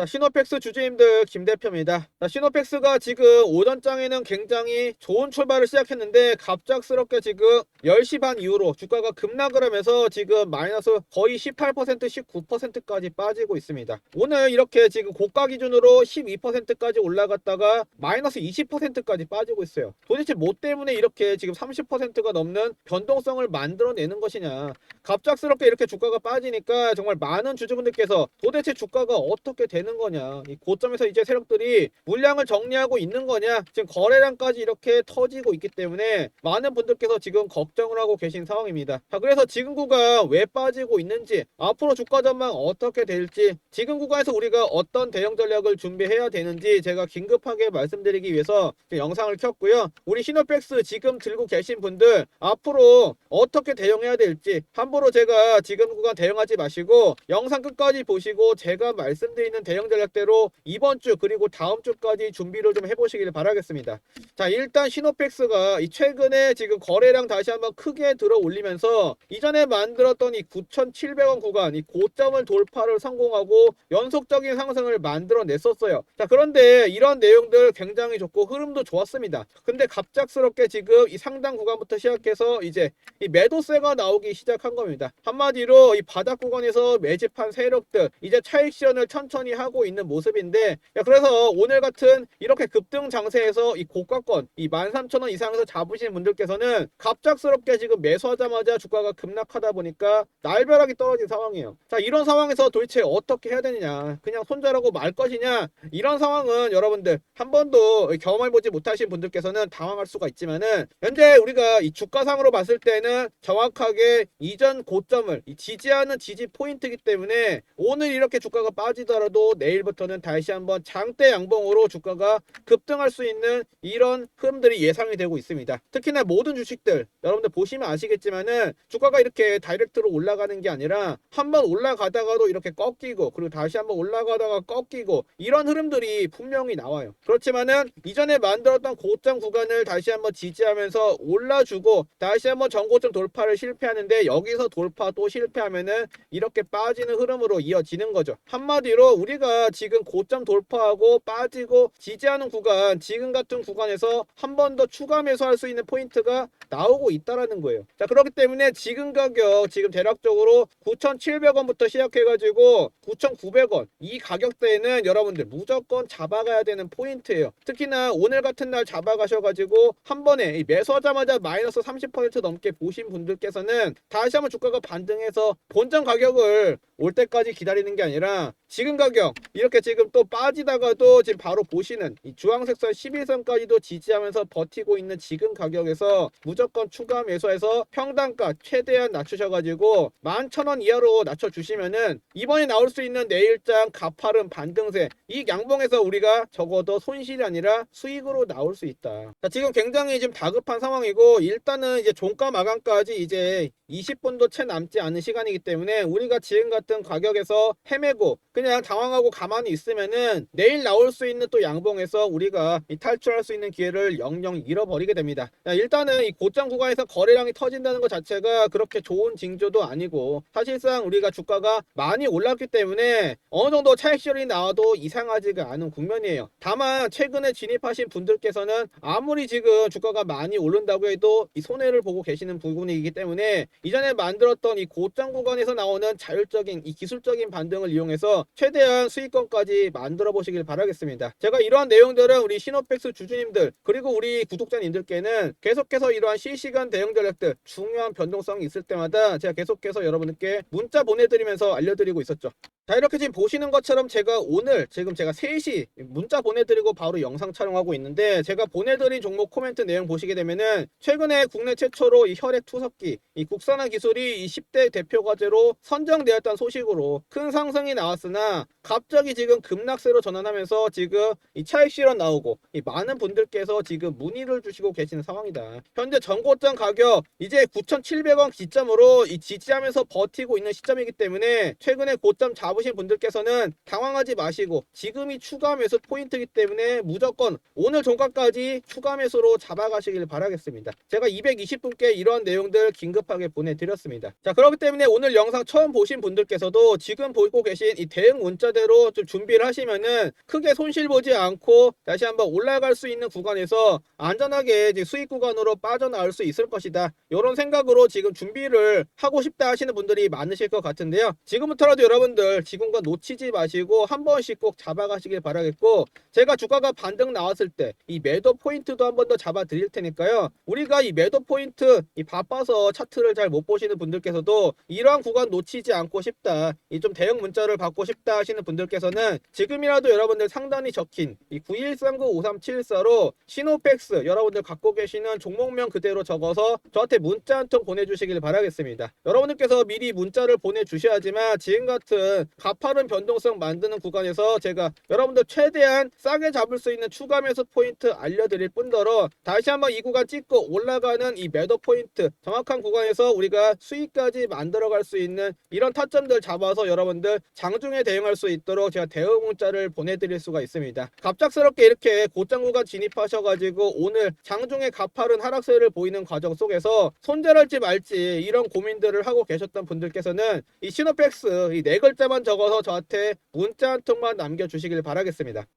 자, 시노펙스 주주님들 김 대표입니다. 자, 시노펙스가 지금 오전장에는 굉장히 좋은 출발을 시작했는데 갑작스럽게 지금 10시 반 이후로 주가가 급락을 하면서 지금 마이너스 거의 18% 19%까지 빠지고 있습니다. 오늘 이렇게 지금 고가 기준으로 12%까지 올라갔다가 마이너스 20%까지 빠지고 있어요. 도대체 뭐 때문에 이렇게 지금 30%가 넘는 변동성을 만들어내는 것이냐. 갑작스럽게 이렇게 주가가 빠지니까 정말 많은 주주분들께서 도대체 주가가 어떻게 되는 거냐. 이 고점에서 이제 세력들이 물량을 정리하고 있는 거냐. 지금 거래량까지 이렇게 터지고 있기 때문에 많은 분들께서 지금 걱정을 하고 계신 상황입니다. 자, 그래서 지금 구간 왜 빠지고 있는지, 앞으로 주가 전망 어떻게 될지, 지금 구간에서 우리가 어떤 대응 전략을 준비해야 되는지 제가 긴급하게 말씀드리기 위해서 영상을 켰고요. 우리 시노백스 지금 들고 계신 분들 앞으로 어떻게 대응해야 될지 함부로 제가 지금 구간 대응하지 마시고 영상 끝까지 보시고 제가 말씀드리는 대응 전략대로 이번 주 그리고 다음 주까지 준비를 좀 해보시길 바라겠습니다. 자 일단 시노펙스가 이 최근에 지금 거래량 다시 한번 크게 들어 올리면서 이전에 만들었던 이 9,700원 구간 이 고점을 돌파를 성공하고 연속적인 상승을 만들어 냈었어요. 자 그런데 이런 내용들 굉장히 좋고 흐름도 좋았습니다. 근데 갑작스럽게 지금 이 상당 구간부터 시작해서 이제 이 매도세가 나오기 시작한 겁니다. 한마디로 이 바닥 구간에서 매집한 세력들 이제 차익 실현을 천천히 하고 있는 모습인데 야, 그래서 오늘 같은 이렇게 급등 장세에서 이 고가권 이 13,000원 이상에서 잡으신 분들께서는 갑작스럽게 지금 매수하자마자 주가가 급락하다 보니까 날벼락이 떨어진 상황이에요. 자 이런 상황에서 도대체 어떻게 해야 되느냐 그냥 손절하고 말 것이냐 이런 상황은 여러분들 한 번도 경험해보지 못하신 분들께서는 당황할 수가 있지만은 현재 우리가 이 주가상으로 봤을 때는 정확하게 이전 고점을 이 지지하는 지지 포인트이기 때문에 오늘 이렇게 주가가 빠지더라도 내일부터는 다시 한번 장대 양봉으로 주가가 급등할 수 있는 이런 흐름들이 예상이 되고 있습니다. 특히나 모든 주식들 여러분들 보시면 아시겠지만은 주가가 이렇게 다이렉트로 올라가는 게 아니라 한번 올라가다가도 이렇게 꺾이고 그리고 다시 한번 올라가다가 꺾이고 이런 흐름들이 분명히 나와요. 그렇지만은 이전에 만들었던 고점 구간을 다시 한번 지지하면서 올라주고 다시 한번 전고점 돌파를 실패하는데 여기서 돌파 또 실패하면은 이렇게 빠지는 흐름으로 이어지는 거죠. 한마디로 우리가 지금 고점 돌파하고 빠지고 지지하는 구간 지금 같은 구간에서 한 번 더 추가 매수할 수 있는 포인트가 나오고 있다라는 거예요. 자 그렇기 때문에 지금 가격 지금 대략적으로 9,700원부터 시작해가지고 9,900원 이 가격대에는 여러분들 무조건 잡아가야 되는 포인트예요. 특히나 오늘 같은 날 잡아가셔가지고 한 번에 이 매수하자마자 마이너스 30% 넘게 보신 분들께서는 다시 한번 주가가 반등해서 본전 가격을 올 때까지 기다리는 게 아니라 지금 가격 이렇게 지금 또 빠지다가도 지금 바로 보시는 이 주황색 선 11선까지도 지지하면서 버티고 있는 지금 가격에서 무조건 추가 매수해서 평단가 최대한 낮추셔가지고 11,000원 이하로 낮춰주시면은 이번에 나올 수 있는 내일장 가파른 반등세 이 양봉에서 우리가 적어도 손실이 아니라 수익으로 나올 수 있다. 자, 지금 굉장히 지금 다급한 상황이고 일단은 이제 종가 마감까지 이제 20분도 채 남지 않은 시간이기 때문에 우리가 지금 같은 가격에서 헤매고 그냥 당황하고 가만히 있으면은 내일 나올 수 있는 또 양봉에서 우리가 이 탈출할 수 있는 기회를 영영 잃어버리게 됩니다. 자, 일단은 이 고점 구간에서 거래량이 터진다는 것 자체가 그렇게 좋은 징조도 아니고 사실상 우리가 주가가 많이 올랐기 때문에 어느 정도 차익 실현이 나와도 이상하지가 않은 국면이에요. 다만 최근에 진입하신 분들께서는 아무리 지금 주가가 많이 오른다고 해도 이 손해를 보고 계시는 부분이기 때문에 이전에 만들었던 이 고점 구간에서 나오는 자율적인 이 기술적인 반등을 이용해서 최대한 수익권까지 만들어 보시길 바라겠습니다. 제가 이러한 내용들은 우리 시노백스 주주님들 그리고 우리 구독자님들께는 계속해서 이러한 실시간 대응 전략들 중요한 변동성이 있을 때마다 제가 계속해서 여러분들께 문자 보내드리면서 알려드리고 있었죠. 자 이렇게 지금 보시는 것처럼 제가 오늘 지금 제가 3시 문자 보내드리고 바로 영상 촬영하고 있는데 제가 보내드린 종목 코멘트 내용 보시게 되면은 최근에 국내 최초로 이 혈액 투석기 이 국산화 기술이 이 10대 대표 과제로 선정되었다는 소식으로 큰 상승이 나왔으나 갑자기 지금 급락세로 전환하면서 지금 이 차익 실현 나오고 이 많은 분들께서 지금 문의를 주시고 계시는 상황이다. 현재 전고점 가격 이제 9,700원 기점으로 이 지지하면서 버티고 있는 시점이기 때문에 최근에 고점 잡으 잡으신 분들께서는 당황하지 마시고 지금이 추가 매수 포인트이기 때문에 무조건 오늘 종가까지 추가 매수로 잡아가시길 바라겠습니다. 제가 220분께 이런 내용들 긴급하게 보내드렸습니다. 자 그렇기 때문에 오늘 영상 처음 보신 분들께서도 지금 보고 계신 이 대응 문자대로 좀 준비를 하시면은 크게 손실 보지 않고 다시 한번 올라갈 수 있는 구간에서 안전하게 수익 구간으로 빠져나올 수 있을 것이다. 이런 생각으로 지금 준비를 하고 싶다 하시는 분들이 많으실 것 같은데요. 지금부터라도 여러분들 지금과 놓치지 마시고 한 번씩 꼭 잡아가시길 바라겠고 제가 주가가 반등 나왔을 때 이 매도 포인트도 한 번 더 잡아 드릴 테니까요. 우리가 이 매도 포인트 이 바빠서 차트를 잘 못 보시는 분들께서도 이러한 구간 놓치지 않고 싶다. 이 좀 대응 문자를 받고 싶다 하시는 분들께서는 지금이라도 여러분들 상단이 적힌 이 91395374로 시노팩스 여러분들 갖고 계시는 종목명 그대로 적어서 저한테 문자 한 통 보내주시길 바라겠습니다. 여러분들께서 미리 문자를 보내주셔야지만 지금 같은 가파른 변동성 만드는 구간에서 제가 여러분들 최대한 싸게 잡을 수 있는 추가 매수 포인트 알려드릴 뿐더러 다시 한번 이 구간 찍고 올라가는 이 매도 포인트 정확한 구간에서 우리가 수익까지 만들어갈 수 있는 이런 타점들 잡아서 여러분들 장중에 대응할 수 있도록 제가 대응 문자를 보내드릴 수가 있습니다. 갑작스럽게 이렇게 고장 구간 진입하셔가지고 오늘 장중에 가파른 하락세를 보이는 과정 속에서 손절할지 말지 이런 고민들을 하고 계셨던 분들께서는 이 시노팩스 이 네 글자만 적어서 저한테 문자 한 통만 남겨주시길 바라겠습니다.